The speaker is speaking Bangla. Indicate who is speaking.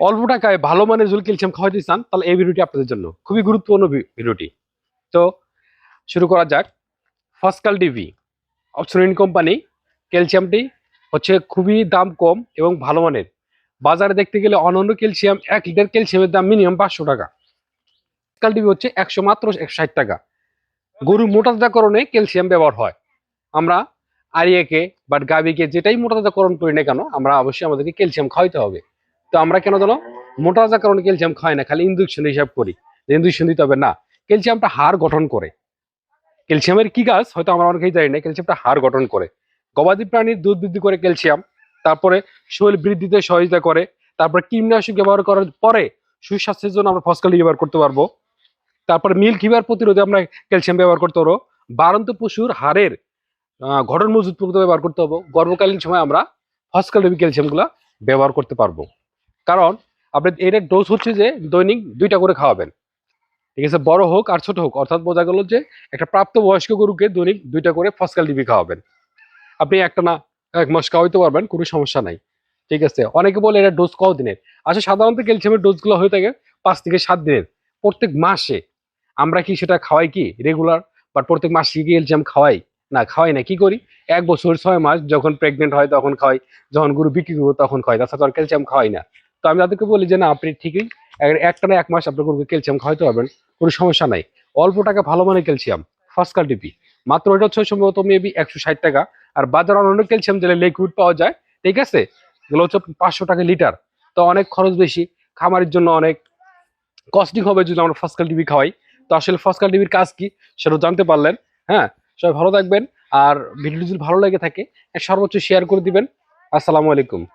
Speaker 1: অল্প টাকায় ভালো মানের যদি ক্যালসিয়াম খাওয়াইতে চান, তাহলে এই ভিডিওটি আপনাদের জন্য খুবই গুরুত্বপূর্ণ ভিডিওটি। তো শুরু করা যাক। ফসকাল ডিভি অপশন কোম্পানি ক্যালসিয়ামটি হচ্ছে খুবই দাম কম এবং ভালো মানের। বাজারে দেখতে গেলে অনন্য ক্যালসিয়াম, এক লিটার ক্যালসিয়ামের দাম মিনিমাম পাঁচশো টাকা। ফসকাল ডিভি হচ্ছে একশো মাত্র একশো ষাট টাকা। গরু মোটাতাজাকরণে ক্যালসিয়াম ব্যবহার হয়। আমরা আরিয়াকে বাট গাবিকে যেটাই মোটাতাজাকরণ করি না কেন, আমরা অবশ্যই আমাদেরকে ক্যালসিয়াম খাওয়াইতে হবে। তো আমরা কেন জানো? মোটা হওয়ার কারণে ক্যালসিয়াম খাই না, খালি ইঞ্জেকশন হিসাব করি। ইঞ্জেকশন দিতে হবে না। ক্যালসিয়ামটা হাড় গঠন করে। ক্যালসিয়ামের কি গাছ? হয়তো আমরা অনেকেই জানি না, ক্যালসিয়ামটা হাড় গঠন করে। গবাদি প্রাণীর দুধ বৃদ্ধি করে ক্যালসিয়াম, তারপরে শরীর বৃদ্ধিতে সহযোগিতা করে, তারপরে কীটনাশক ব্যবহার করার পরে সুস্বাস্থ্যের জন্য আমরা ফসকালি ব্যবহার করতে পারব। তারপরে মিল হিবার প্রতিরোধে আমরা ক্যালসিয়াম ব্যবহার করতে পারব। বারন্ত পশুর হাড়ের গঠন করতে ব্যবহার করতে হবে গর্ভকালীন সময় আমরা ফসকাল ক্যালসিয়ামগুলো ব্যবহার করতে পারব। কারণ আপনি এর ডোজ হচ্ছে যে দৈনিক দুইটা করে খাওয়াবেন। ঠিক আছে, বড় হোক আর ছোট হোক, অর্থাৎ বোঝা গেল যে একটা প্রাপ্ত বয়স্ক গরুকে দৈনিক দুইটা করে ফসকাল ডিবি খাওয়াবেন। আপনি একটা না, এক মাস খাওয়াইতে পারবেন, কোনো সমস্যা নাই। ঠিক আছে, অনেকে বলে এটা ডোজ কত দিনের? আসলে সাধারণত ক্যালসিয়ামের ডোজগুলো হয়ে থাকে পাঁচ থেকে সাত দিনের। প্রত্যেক মাসে আমরা কি সেটা খাওয়াই কি রেগুলার বাট প্রত্যেক মাসে কি ক্যালসিয়াম খাওয়াই? না খাওয়াই না, কি করি? এক বছর ছয় মাস যখন প্রেগনেন্ট হয় তখন খাওয়াই, যখন গরু বিক্রি করব তখন খাওয়াই, তাছাড়া ক্যালসিয়াম খাওয়াই না। তো আমি তাদেরকে বলি যে, না, আপনি ঠিকই এক- একটা না এক মাস আপনার গরুকে ক্যালসিয়াম খাওয়াইতে পারবেন, কোনো সমস্যা নাই। অল্প টাকা ভালো মানের ক্যালসিয়াম ফসকাল ডিপি মাত্র এটা হচ্ছে সম্ভবত মেবি একশো ষাট টাকা। আর বাজার অন্যান্য ক্যালসিয়াম যেটা লিকুইড পাওয়া যায়, ঠিক আছে? এগুলো হচ্ছে পাঁচশো টাকা লিটার। তো অনেক খরচ বেশি, খামারের জন্য অনেক কস্টিং হবে যদি আমরা ফসকাল ডিবি খাওয়াই। তো আসলে ফসকাল ডিবির কাজ কি, সেটা জানতে পারলেন হ্যাঁ? সবাই ভালো থাকবেন, আর ভিডিওটি যদি ভালো লেগে থাকে, সর্বোচ্চ শেয়ার করে দিবেন। আসসালামু আলাইকুম।